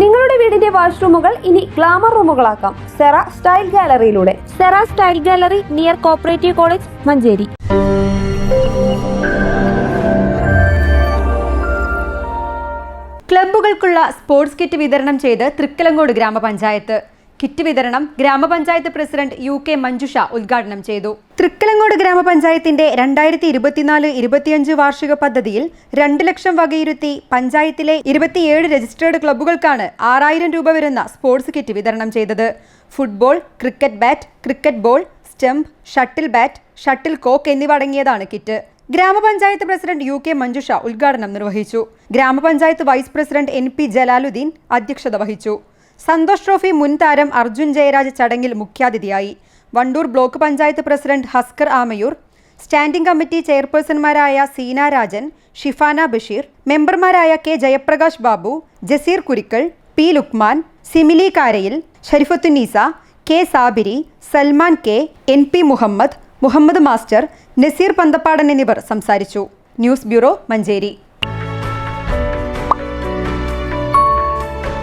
നിങ്ങളുടെ വീടിന്റെ വാഷ്റൂമുകൾ ഇനി ഗ്ലാമർ റൂമുകളാക്കാം. Cera style ഗാലറിയിലൂടെ. Cera style gallery near cooperative college Manjeri. ക്ലബ്ബുകൾക്കുള്ള sports kit വിതരണം ചെയ്ത് തൃക്കലങ്കോട് ഗ്രാമപഞ്ചായത്ത്. കിറ്റ് വിതരണം ഗ്രാമപഞ്ചായത്ത് പ്രസിഡന്റ് യു കെ മഞ്ജുഷ ഉദ്ഘാടനം ചെയ്തു. തൃക്കലങ്ങോട് ഗ്രാമപഞ്ചായത്തിന്റെ രണ്ടായിരത്തി ഇരുപത്തിനാല് ഇരുപത്തിയഞ്ച് വാർഷിക പദ്ധതിയിൽ രണ്ട് ലക്ഷം വകയിരുത്തി പഞ്ചായത്തിലെ ഇരുപത്തിയേഴ് രജിസ്റ്റേർഡ് ക്ലബ്ബുകൾക്കാണ് ആറായിരം രൂപ വരുന്ന സ്പോർട്സ് കിറ്റ് വിതരണം ചെയ്തത്. Football cricket bat cricket ball stump shuttle bat shuttle cock എന്നിവ അടങ്ങിയതാണ് കിറ്റ്. ഗ്രാമപഞ്ചായത്ത് പ്രസിഡന്റ് യു കെ മഞ്ജുഷ ഉദ്ഘാടനം നിർവഹിച്ചു. ഗ്രാമപഞ്ചായത്ത് vice president N P Jalaludheen അധ്യക്ഷത വഹിച്ചു. സന്തോഷ് ട്രോഫി മുൻ താരം അർജുൻ ജയരാജ് ചടങ്ങിൽ മുഖ്യാതിഥിയായി. Wandoor block panchayat president Haskar Amayur standing committee ചെയർപേഴ്സൺമാരായ Seena Rajan Shifana Basheer മെമ്പർമാരായ K Jayaprakash Babu Jaseer Kurikkal P Lukman Simili Karayil Sharifathunnisa K Sabiri Salman K N P Muhammad Muhammad master Naseer Panthappadan എന്നിവർ സംസാരിച്ചു. News bureau Manjeri.